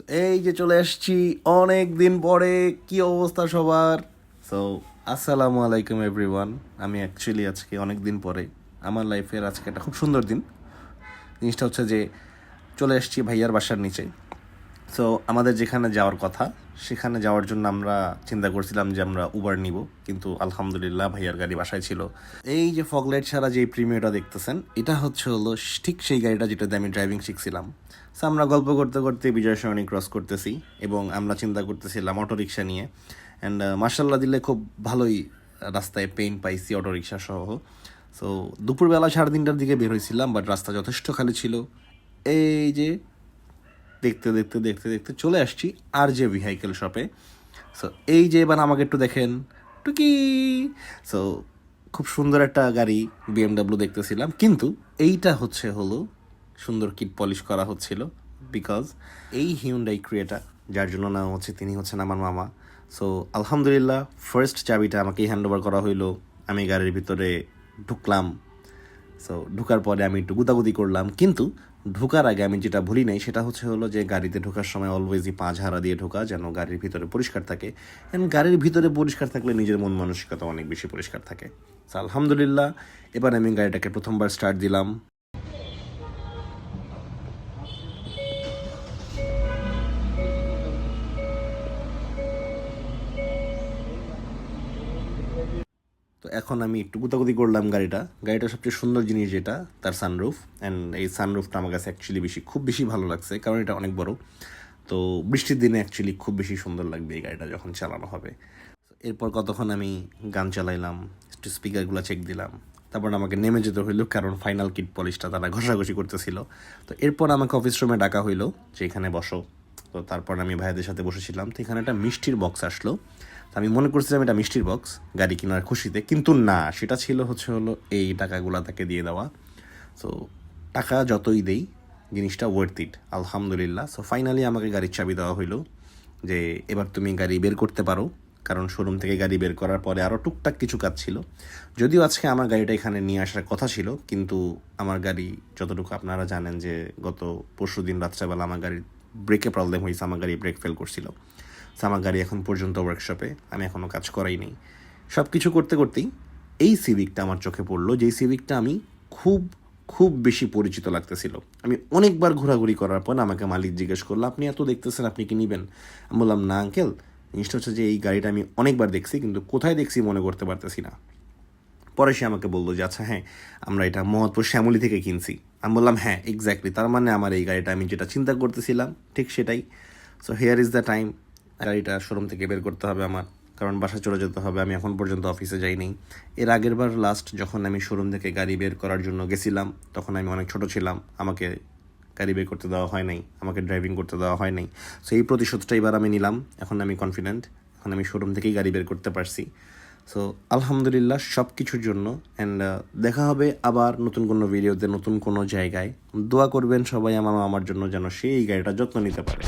এই যে চলে এসছি অনেক দিন পরে, কি অবস্থা সবার? সো আসসালামু আলাইকুম এভরিওয়ান আমি অ্যাকচুয়ালি আজকে অনেক দিন পরে, আমার লাইফের আজকে একটা খুব সুন্দর দিন। জিনিসটা হচ্ছে যে, চলে এসছি ভাইয়ার বাসার নিচে। সো আমাদের যেখানে যাওয়ার কথা, সেখানে যাওয়ার জন্য আমরা চিন্তা করছিলাম যে আমরা উবার নিব। কিন্তু আলহামদুলিল্লাহ ভাইয়ার গাড়ি বাসায় ছিল। এই যে ফগলাইট ছাড়া যে প্রিমিয়ারটা দেখতেছেন, এটা হচ্ছে হলো ঠিক সেই গাড়িটা যেটাতে আমি ড্রাইভিং শিখছিলাম। সো আমরা গল্প করতে করতে বিজয় সরণি ক্রস করতেছি এবং আমরা চিন্তা করতেছিলাম অটো রিক্সা নিয়ে অ্যান্ড মার্শাল্লাহ দিলে খুব ভালোই রাস্তায় পেইন পাইছি অটো রিক্সা সহ। সো দুপুরবেলা সাড়ে তিনটার দিকে বের হয়েছিলাম বাট রাস্তা যথেষ্ট খালি ছিল। এই যে দেখতে দেখতে দেখতে দেখতে চলে আসছি আর যে ভেহিকেল শপে সো এই যে এবার আমাকে একটু দেখেন। টুকি। সো খুব সুন্দর একটা গাড়ি বিএমডাব্লিউ দেখতেছিলাম। কিন্তু এইটা হচ্ছে হলো সুন্দর কিট পলিশ করা হচ্ছিল বিকজ এই হিউন্ডাই ক্রিয়েটা যার জন্য নাম হচ্ছে, তিনি হচ্ছেন আমার মামা। সো আলহামদুলিল্লাহ ফার্স্ট চাবিটা আমাকেই হ্যান্ড ওভার করা হইল। আমি গাড়ির ভিতরে ঢুকলাম। সো ঢুকার পরে আমি একটু গুতাগুতি করলাম। কিন্তু ঢোকার আগে আমি যেটা ভুলি নাই, সেটা হচ্ছে হলো যে গাড়িতে ঢোকার সময় অলওয়েজই পা ঝাড়া দিয়ে ঢোকা, যেন গাড়ির ভিতরে পরিষ্কার থাকে। অ্যান্ড গাড়ির ভিতরে পরিষ্কার থাকলে নিজের মন মানসিকতা অনেক বেশি পরিষ্কার থাকে। আলহামদুলিল্লাহ, এবার আমি গাড়িটাকে প্রথমবার স্টার্ট দিলাম। তো এখন আমি একটু গুতাগুতি করলাম গাড়িটা। গাড়িটার সবচেয়ে সুন্দর জিনিস যেটা, তার সানরুফ অ্যান্ড এই সানরুফটা আমার কাছে অ্যাকচুয়ালি বেশি, খুব বেশি ভালো লাগছে, কারণ এটা অনেক বড়। তো বৃষ্টির দিনে অ্যাকচুয়ালি খুব বেশি সুন্দর লাগবে এই গাড়িটা যখন চালানো হবে। এরপর কতক্ষণ আমি গান চালাইলাম, একটু স্পিকারগুলো চেক দিলাম। তারপর আমাকে নেমে যেতে হইল, কারণ ফাইনাল কিট পলিশটা তারা ঘষাঘষি করতেছিল। তো এরপর আমাকে অফিস রুমে ডাকা হইল, যে এখানে বসো। তো তারপর আমি ভাইদের সাথে বসেছিলাম, তো এখানে একটা মিষ্টির বক্স আসলো। আমি মনে করছিলাম এটা মিষ্টির বক্স, গাড়ি কেনার খুশিতে, কিন্তু না, সেটা ছিল হচ্ছে হলো এই টাকাগুলো তাকে দিয়ে দেওয়া। সো টাকা যতই দেই, জিনিসটা ওয়ার্থ ইট আলহামদুলিল্লাহ। সো ফাইনালি আমাকে গাড়ির চাবি দেওয়া হইল যে, এবার তুমি গাড়ি বের করতে পারো, কারণ শোরুম থেকে গাড়ি বের করার পরে আরও টুকটাক কিছু কাজ ছিল। যদিও আজকে আমার গাড়িটা এখানে নিয়ে আসার কথা ছিল, কিন্তু আমার গাড়ি যতটুকু আপনারা জানেন যে, গত পরশু দিন রাত্রেবেলা আমার গাড়ির ব্রেকে প্রবলেম হয়েছে, আমার গাড়ি ব্রেক ফেল করছিল। আমার গাড়ি এখন পর্যন্ত ওয়ার্কশপে আমি এখনও কাজ করাই নেই। সব কিছু করতে করতেই এই সিভিকটা আমার চোখে পড়ল, যেই সিভিকটা আমি খুব খুব বেশি পরিচিত লাগতেছিল। আমি অনেকবার ঘোরাঘুরি করার পর আমাকে মালিক জিজ্ঞেস করল, আপনি এত দেখতেছেন, আপনি কি নেবেন? আমি বললাম, না আঙ্কেল জিনিসটা হচ্ছে যে এই গাড়িটা আমি অনেকবার দেখছি, কিন্তু কোথায় দেখছি মনে করতে পারতেছি না। পরে সে আমাকে বলল যে আচ্ছা হ্যাঁ আমরা এটা মোহাম্মদপুর শ্যামলি থেকে কিনছি। আমি বললাম হ্যাঁ এক্স্যাক্টলি তার মানে আমার এই গাড়িটা আমি যেটা চিন্তা করতেছিলাম, ঠিক সেটাই। So here is the time গাড়িটা শোরুম থেকে বের করতে হবে আমার, কারণ বাসা চলে যেতে হবে। আমি এখন পর্যন্ত অফিসে যাইনি। এর আগের বার লাস্ট যখন আমি শোরুম থেকে গাড়ি বের করার জন্য গেছিলাম, তখন আমি অনেক ছোট ছিলাম। আমাকে গাড়ি বের করতে দেওয়া হয় নাই, আমাকে ড্রাইভিং করতে দেওয়া হয় নাই। সো এই প্রতিশোধটা এবার আমি নিলাম। এখন আমি কনফিডেন্ট এখন আমি শোরুম থেকেই গাড়ি বের করতে পারছি। সো আলহামদুলিল্লাহ সব কিছুর জন্য অ্যান্ড দেখা হবে আবার নতুন কোনো ভিডিওতে নতুন কোনো জায়গায়। দোয়া করবেন সবাই আমার আমার জন্য যেন সেই গাড়িটা যত্ন নিতে পারে।